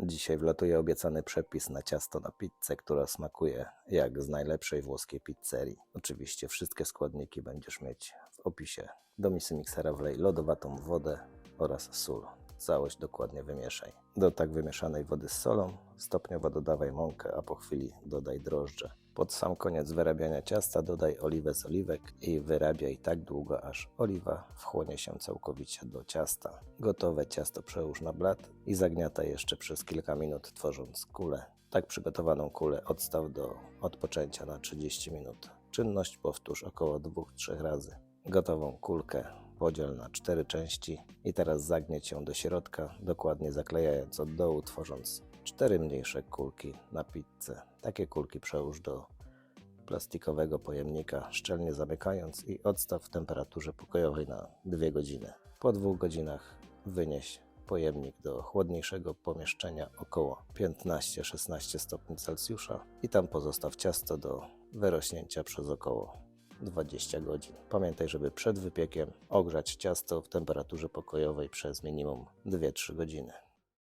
Dzisiaj wlatuje obiecany przepis na ciasto na pizzę, która smakuje jak z najlepszej włoskiej pizzerii. Oczywiście wszystkie składniki będziesz mieć w opisie. Do misy miksera wlej lodowatą wodę oraz sól. Całość dokładnie wymieszaj. Do tak wymieszanej wody z solą stopniowo dodawaj mąkę, a po chwili dodaj drożdże. Pod sam koniec wyrabiania ciasta dodaj oliwę z oliwek i wyrabiaj tak długo, aż oliwa wchłonie się całkowicie do ciasta. Gotowe ciasto przełóż na blat i zagniataj jeszcze przez kilka minut, tworząc kulę. Tak przygotowaną kulę odstaw do odpoczęcia na 30 minut. Czynność powtórz około 2-3 razy. Gotową kulkę podziel na cztery części i teraz zagnieć ją do środka, dokładnie zaklejając od dołu, tworząc cztery mniejsze kulki na pizzę. Takie kulki przełóż do plastikowego pojemnika, szczelnie zamykając i odstaw w temperaturze pokojowej na 2 godziny. Po dwóch godzinach wynieś pojemnik do chłodniejszego pomieszczenia około 15-16 stopni Celsjusza i tam pozostaw ciasto do wyrośnięcia przez około 20 godzin. Pamiętaj, żeby przed wypiekiem ogrzać ciasto w temperaturze pokojowej przez minimum 2-3 godziny.